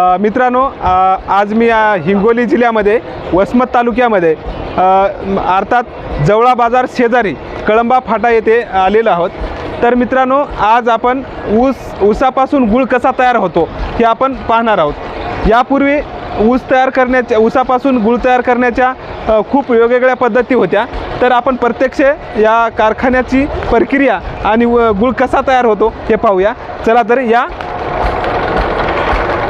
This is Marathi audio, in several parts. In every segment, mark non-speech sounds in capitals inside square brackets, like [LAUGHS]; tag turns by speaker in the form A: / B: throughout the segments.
A: मित्रांनो आज मी हिंगोली जिल्ह्यामध्ये वसमत तालुक्यामध्ये अर्थात जवळा बाजार शेजारी कळंबा फाटा येथे आलेलो आहोत. तर मित्रांनो आज आपण ऊस ऊसापासून गुळ कसा तयार होतो हे आपण पाहणार आहोत. यापूर्वी ऊस तयार करण्याच्या ऊसापासून गुळ तयार करण्याच्या खूप वेगवेगळ्या पद्धती होत्या. तर आपण प्रत्यक्ष या कारखान्याची प्रक्रिया आणि व- गुळ कसा तयार होतो हे पाहूया. चला तर या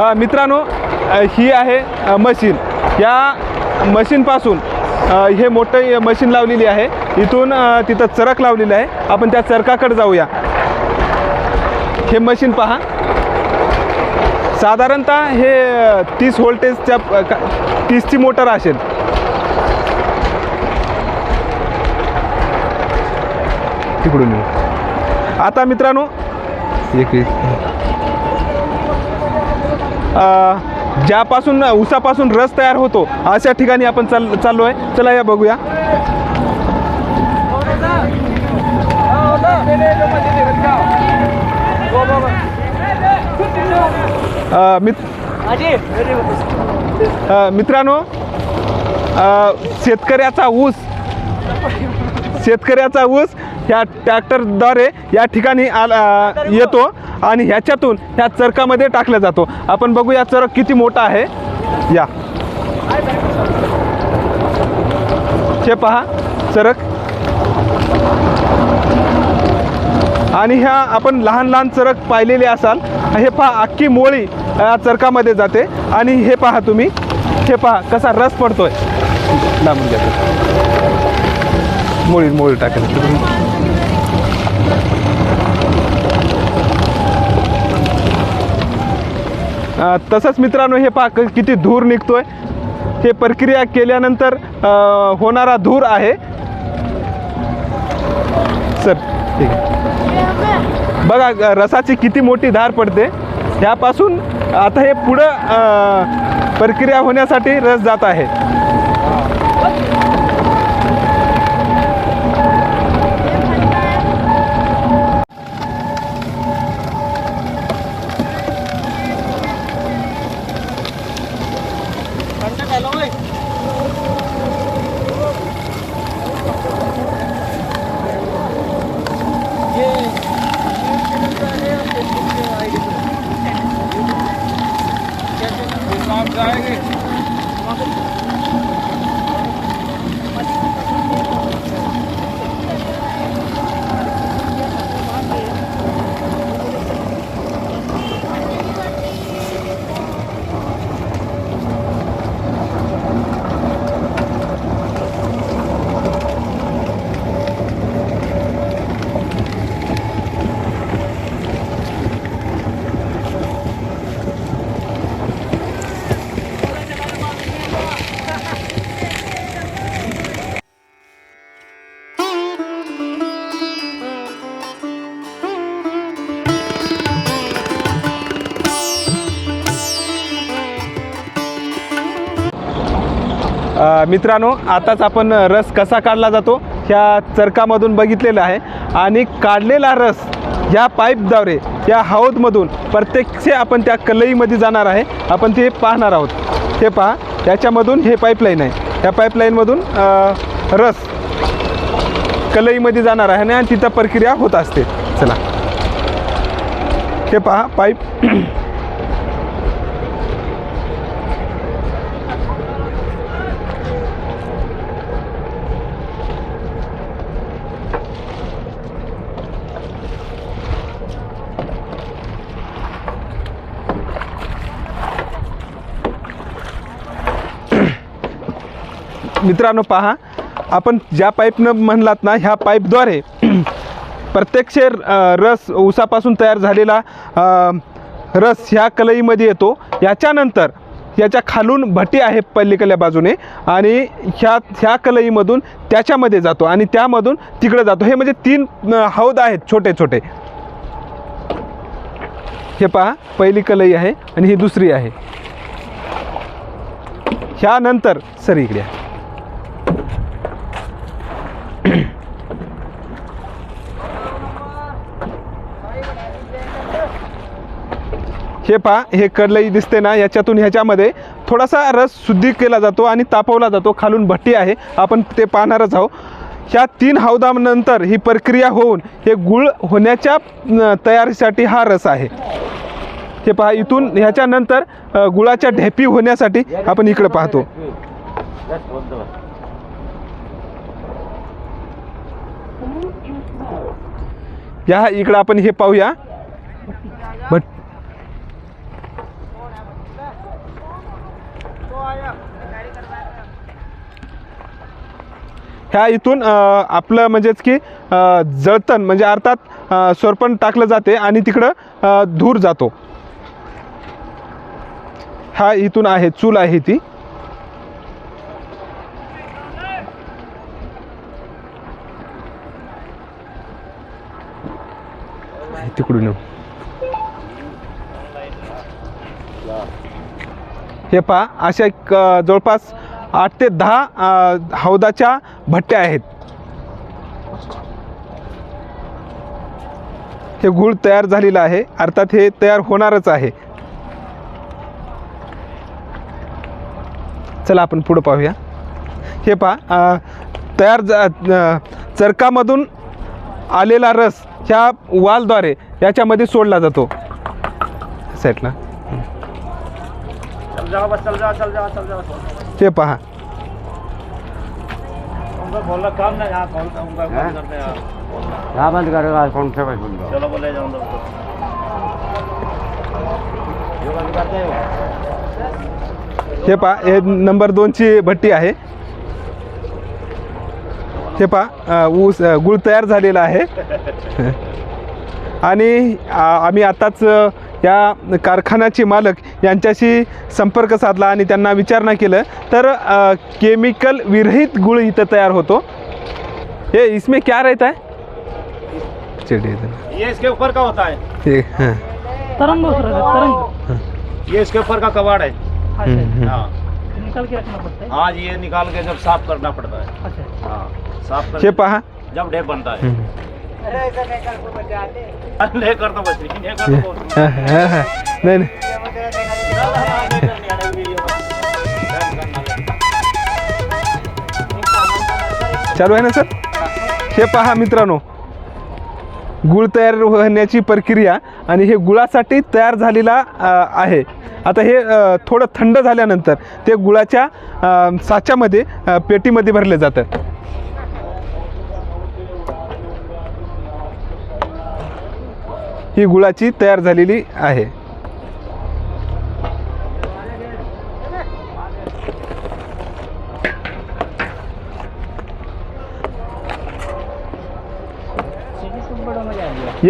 A: मित्रांनो ही आहे मशीन. या मशीनपासून हे मोठं मशीन लावलेली आहे. इथून तिथं चरक लावलेलं आहे. आपण त्या चरकाकडे जाऊया. हे मशीन पहा. साधारणतः हे तीस व्होल्टेजच्या का- तीसची मोटर असेल. तिकडून येऊ. आता मित्रांनो एक एक ज्यापासून ऊसापासून रस तयार होतो अशा ठिकाणी आपण चाल चाललो आहे चला या बघूया. मित्रांनो शेतकऱ्याचा ऊस शेतकऱ्याचा ऊस ह्या ट्रॅक्टरद्वारे या ठिकाणी आला येतो. आणि ह्याच्यातून ह्या चरकामध्ये टाकला जातो. आपण बघूया चरक किती मोठा आहे. या. हे पहा चरक. आणि ह्या आपण लहान लहान चरक पाहिलेले असाल. हे पहा अख्खी मोळी या चरकामध्ये जाते. आणि हे पहा तुम्ही. हे पहा कसा रस पडतोय. लांबून घ्या. मोळी मोळी टाकायला तसंच मित्रांनो हे पाक किती धूर निघतो आहे हे प्रक्रिया केल्यानंतर होणारा धूर आहे. सर ठीक आहे. बघा रसाची किती मोठी धार पडते. ह्यापासून आता हे पुढं प्रक्रिया होण्यासाठी रस जात आहे. अ, मित्रांनो आताच आपण रस कसा काढला जातो ह्या चरकामधून बघितलेला आहे. आणि काढलेला रस ह्या पाईपद्वारे या हौदमधून प्रत्यक्ष आपण त्या कलईमध्ये जाणार आहे. आपण ते पाहणार आहोत. हे पहा त्याच्यामधून हे पाईपलाईन आहे. त्या पाईपलाईनमधून रस कलईमध्ये जाणार आहे आणि तिथं प्रक्रिया होत असते. चला. हे पहा पाईप. मित्रांनो पहा. आपण ज्या पाईपनं म्हणलात ना ह्या पाईपद्वारे [CLEARS THROAT] प्रत्यक्ष रस ऊसापासून तयार झालेला रस ह्या कलईमध्ये येतो. याच्यानंतर याच्या खालून भटी आहे पल्लीकडल्या बाजूने आणि ह्या ह्या कलईमधून त्याच्यामध्ये जातो आणि त्यामधून तिकडे जातो. हे म्हणजे तीन हौद आहेत छोटे छोटे. हे पहा पहिली कलई आहे आणि ही दुसरी आहे. ह्यानंतर सर इकडे हे पहा हे कडलई दिसते ना याच्यातून ह्याच्यामध्ये थोडासा रस शुद्धी केला जातो आणि तापवला जातो. खालून भट्टी आहे आपण ते पाहणारच आहोत. ह्या तीन हौदानंतर ही प्रक्रिया होऊन हे गुळ होण्याच्या तयारीसाठी हा रस आहे. हे पहा इथून ह्याच्यानंतर गुळाच्या ढेपी होण्यासाठी आपण इकडे पाहतो. या इकडं आपण हे पाहूया. ह्या इथून आपलं म्हणजेच की जळतण म्हणजे अर्थात अ, सोरपण टाकलं जाते आणि तिकडं धूर जातो. हा इथून आहे चूल आहे ती. तिकडून हे पहा अशा एक जवळपास आठ ते दहा हौदाच्या भट्ट्या आहेत. हे गुळ तयार झालेलं आहे. अर्थात हे तयार होणारच आहे. चला आपण पुढं पाहूया. हे पहा तयार चरकामधून आलेला रस ह्या वालद्वारे याच्यामध्ये सोडला जातो. साईडला हे पहा.
B: उनका बोलना काम ना यहाँ कौन सा उनका कौन करते हैं. आप?
C: क्या बंद करेगा कौन से?
B: चलो बोले
C: हो
A: पहा हे नंबर दोनची भट्टी आहे. हे पहा अ, ऊस गुळ तयार झालेला आहे. [LAUGHS] आणि आ, आम्ही आताच या कारखान्याचे मालक यांच्याशी संपर्क साधला आणि त्यांना विचारणा केलं. तर केमिकल विरहित गुळ इथं तयार होतो. हे इसमें क्या रहता है? चलिए इधर.
B: ये इसके ऊपर का होता है?
A: हां.
D: तरंग उतर रहा है, तरंग.
B: ये इसके ऊपर का कबाड़ है. हाँ।
D: निकाल के रखना पड़ता है?
B: हाँ जी ये निकाल के जब साफ करना पड़ता है।
D: अच्छा।
B: हाँ साफ कर
A: पहा।
B: जब ढेप बनता है. नाही नाही.
A: चालू आहे ना सर? हे पहा मित्रांनो. गुळ तयार होण्याची प्रक्रिया आणि हे गुळासाठी तयार झालेला आहे. आता हे थोडं थंड झाल्यानंतर ते गुळाच्या साच्यामध्ये पेटीमध्ये भरले जातं ही गुळाची तयार झालेली आहे.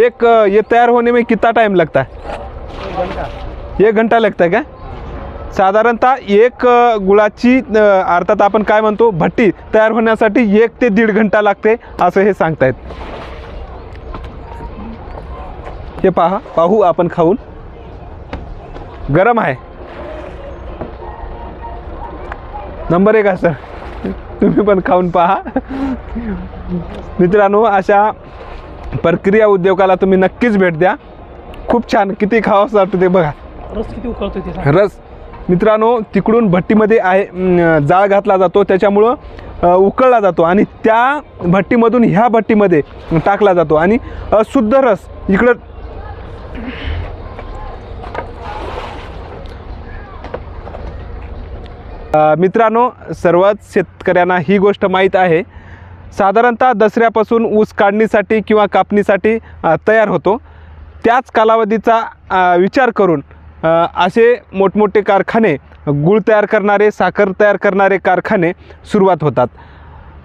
A: एक ये तैयार होने में म्हणजे कितना टाइम लगता? है एक घंटा लगता है का? साधारणतः एक गुळाची अर्थात आपण काय म्हणतो भट्टी तयार होण्यासाठी एक ते दीड घंटा लागते असं हे सांगतायत. हे पहा पाहू आपण खाऊन. गरम आहे. नंबर एक सर तुम्ही पण खाऊन पहा. मित्रांनो अशा प्रक्रिया उद्योगाला तुम्ही नक्कीच भेट द्या. खूप छान. किती खावंसं वाटतं ते बघा.
D: रस किती उकळतोय ते सांग.
A: रस. मित्रांनो तिकडून भट्टीमध्ये आहे जाळ घातला जातो. त्याच्यामुळं उकळला जातो. आणि त्या भट्टीमधून ह्या भट्टीमध्ये टाकला जातो. आणि अं, शुद्ध रस. इकडं मित्रांनो सर्वच शेतकऱ्यांना ही गोष्ट माहीत आहे. साधारणतः दसऱ्यापासून ऊस काढणीसाठी किंवा कापणीसाठी तयार होतो. त्याच कालावधीचा विचार करून असे मोठमोठे कारखाने गुळ तयार करणारे साखर तयार करणारे कारखाने सुरुवात होतात.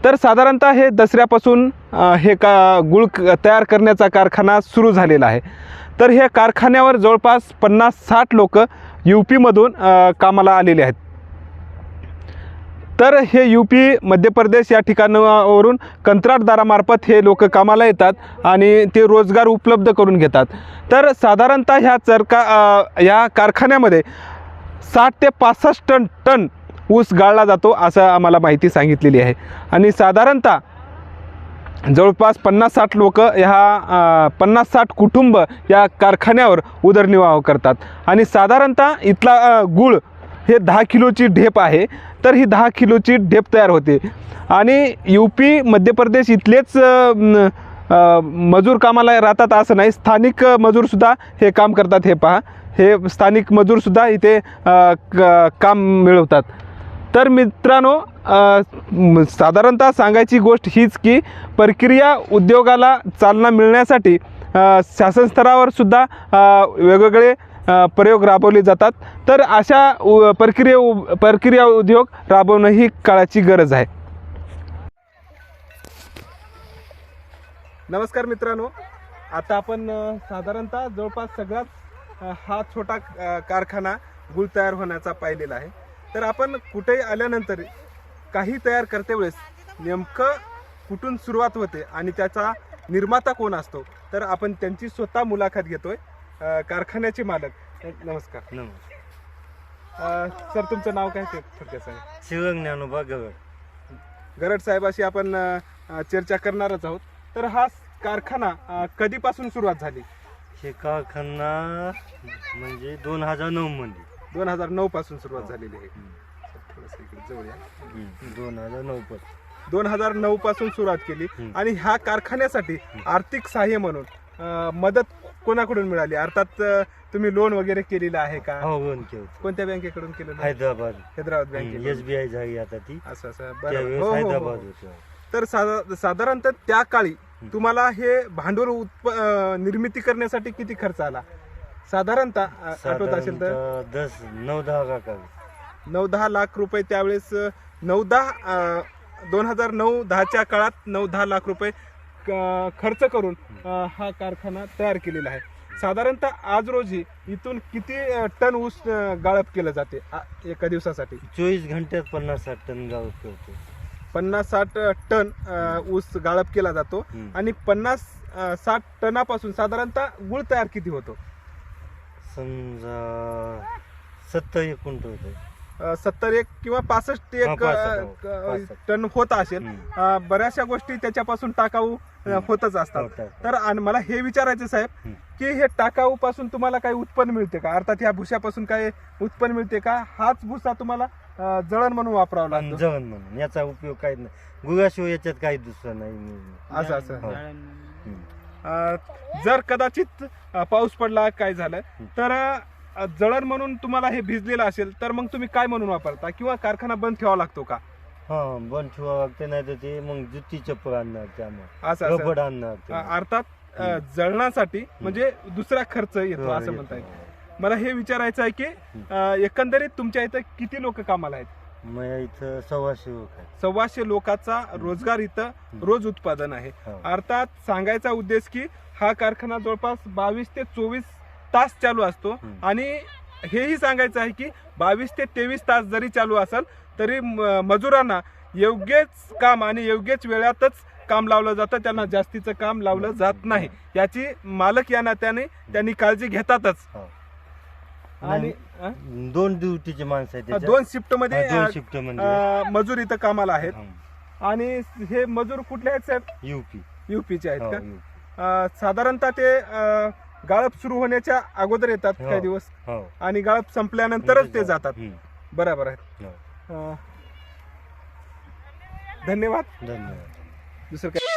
A: तर साधारणतः हे दसऱ्यापासून हे का गुळ तयार करण्याचा कारखाना सुरू झालेला आहे. तर हे कारखान्यावर जवळपास पन्नास साठ लोक यू पीमधून कामाला आलेले आहेत. तर हे यू पी मध्य प्रदेश या ठिकाणावरून कंत्राटदारामार्फत हे लोक कामाला येतात आणि ते रोजगार उपलब्ध करून घेतात. तर साधारणतः ह्या चरका या कारखान्यामध्ये साठ ते पासष्ट टन टन ऊस गाळला जातो असं आम्हाला माहिती सांगितलेली आहे. आणि साधारणतः जवळपास पन्नास साठ लोक ह्या पन्नास साठ कुटुंब या कारखान्यावर उदरनिर्वाह करतात. आणि साधारणतः इथला गूळ गुळ हे दहा किलोची ढेप आहे तर ही दहा किलोची ढेप तयार होते. आणि यू पी मध्य प्रदेश इथलेच मजूर कामाला राहतात असं नाही. स्थानिक मजूरसुद्धा हे काम करतात हे पहा. हे स्थानिक मजूरसुद्धा इथे क- काम मिळवतात. तर मित्रांनो साधारणतः सांगायची गोष्ट हीच की प्रक्रिया उद्योगाला चालना मिळण्यासाठी शासन स्तरावर सुद्धा वेगवेगळे प्रयोग राबवले जातात. तर अशा उ- प्रक्रिया उ- प्रक्रिया उद्योग राबवणं ही काळाची गरज आहे. नमस्कार मित्रांनो. आता आपण साधारणतः जवळपास सगळाच हा छोटा कारखाना गुळ तयार होण्याचा पाहिलेला आहे. तर आपण कुठेही आल्यानंतर काही तयार करते वेळेस नेमकं कुठून सुरुवात होते आणि त्याचा निर्माता कोण असतो? तर आपण त्यांची स्वतः मुलाखत घेतोय कारखान्याचे मालक. नमस्कार.
B: नमस्कार.
A: अ, सर तुमचं नाव काय ते थोडक्यात सांगा.
B: शिवंग ज्ञानोबा गवड
A: गरड साहेबाशी आपण अ, चर्चा करणारच आहोत. तर हा कारखाना अ, कधीपासून सुरुवात झाली?
B: हे कारखाना म्हणजे दोन हजार नऊ मध्ये.
A: दोन हजार नऊ पासून सुरुवात झालेली आहे. थोडंसं इकडे जवळ या.
B: दोन हजार नऊ पासून.
A: दोन हजार नऊ पासून सुरुवात केली.
B: हम्म.
A: आणि ह्या कारखान्यासाठी आर्थिक सहाय्य म्हणून अ, मदत कोणाकडून मिळाली? अर्थात अ, तुम्ही लोन वगैरे केलेलं आहे का?
B: हो बन केलं
A: कोणत्या बँकेकडून केलेलं?
B: हैदराबाद.
A: हैदराबाद
B: एस
A: बँकेकडून
B: बी आय झाली आता ती.
A: असं असं.
B: त्यावेळेस
A: हो, हो, हो,
B: हैदराबाद
A: हो.
B: होतं.
A: तर साधा- साधारणतः त्या काळी तुम्हाला हे भांडवल उत्प अ, निर्मिती करण्यासाठी किती खर्च आला? साधारणतः आठवत असेल तर?
B: साधारणतः दस नऊ दहा काका
A: नऊ दहा लाख रुपये त्यावेळेस नऊ दहा दोन हजार नऊ दहाच्या काळात नऊ दहा लाख रुपये क- खर्च करून अ, हा कारखाना तयार केलेला आहे. साधारणतः आज रोजी इथून किती अ, टन ऊस अ, गाळप केलं जाते आ- एका दिवसासाठी?
B: चोवीस घंट्यात पन्नास साठ टन गाव करतो.
A: पन्नास साठ अ, टन अ, ऊस गाळप केला जातो
B: हम्म.
A: आणि पन्नास अ, साठ टनापासून साधारणतः गुळ तयार किती होतो?
B: समजा सत्तर एक क्विंटल होते
A: अ, सत्तर एक किंवा पासष्ट एक
B: हा, पासष्ट, हो.
A: अ, क-
B: पासष्ट.
A: टन होत असेल
B: हम्म.
A: अ, बऱ्याचशा गोष्टी त्याच्यापासून टाकाऊ अ,
B: हम्म.
A: होतच असतात
B: होतात.
A: तर आणि मला हे विचारायचं साहेब
B: हम्म.
A: की हे टाकाऊ पासून तुम्हाला काही उत्पन्न मिळते का अर्थात ह्या भुशापासून काही उत्पन्न मिळते का हाच भुसा तुम्हाला अ, जळण म्हणून वापरावा लागतो
B: जवळ म्हणून याचा उपयोग काही नाही गुगाशिवाय याच्यात काही दुसरं नाही
A: असं असं
B: हो. हम्म.
A: जर कदाचित पाऊस पडला काय झालं तर जळण म्हणून तुम्हाला हे भिजलेलं असेल तर मग तुम्ही काय म्हणून वापरता? किंवा कारखाना बंद ठेवावा लागतो का?
B: हा बंद ठेवा लागते नाही तर ते मग जुती चप्पल आणणार त्यामुळे.
A: असं असं.
B: रबड आणणार ते.
A: अर्थात अ, जळणासाठी म्हणजे दुसरा खर्च येतो
B: हो,
A: असं. म्हणता येईल. मला हे विचारायचं आहे की अ, एकंदरीत तुमच्या इथं किती लोक कामाला आहेत?
B: मग इथं सव्वाशे लोक आहे
A: सव्वाशे लोकांचा रोजगार इथं रोज उत्पादन आहे.
B: हो.
A: अर्थात सांगायचा उद्देश की हा कारखाना जवळपास बावीस ते चोवीस तास चालू असतो.
B: हम्म.
A: आणि हेही सांगायचं आहे की बावीस ते तेवीस तास जरी चालू असेल तरी म- मजुरांना योग्यच काम आणि योग्यच वेळातच काम लावलं जातं. त्यांना जास्तीचं काम लावलं जात नाही. याची मालक या नात्याने त्यांनी काळजी घेतातच.
B: हो.
A: आणि अ?
B: दोन ड्युटीचे माणसं आहेत त्याच्यात.
A: दोन शिफ्टमध्ये
B: हा, दोन शिफ्ट म्हणजे
A: अ, मजूर इथं कामाला आहेत. आणि हे मजूर कुठले आहेत साहेब?
B: युपी.
A: युपीचे आहेत
B: हो,
A: का. अ, साधारणतः ते अ, गाळप सुरू होण्याच्या अगोदर येतात
B: हो.
A: काही दिवस.
B: हो.
A: आणि गाळप संपल्यानंतरच ते जातात.
B: हम्म.
A: बरोबर आहे.
B: हो.
A: अ, धन्यवाद.
B: धन्यवाद.
A: दुसरं काय?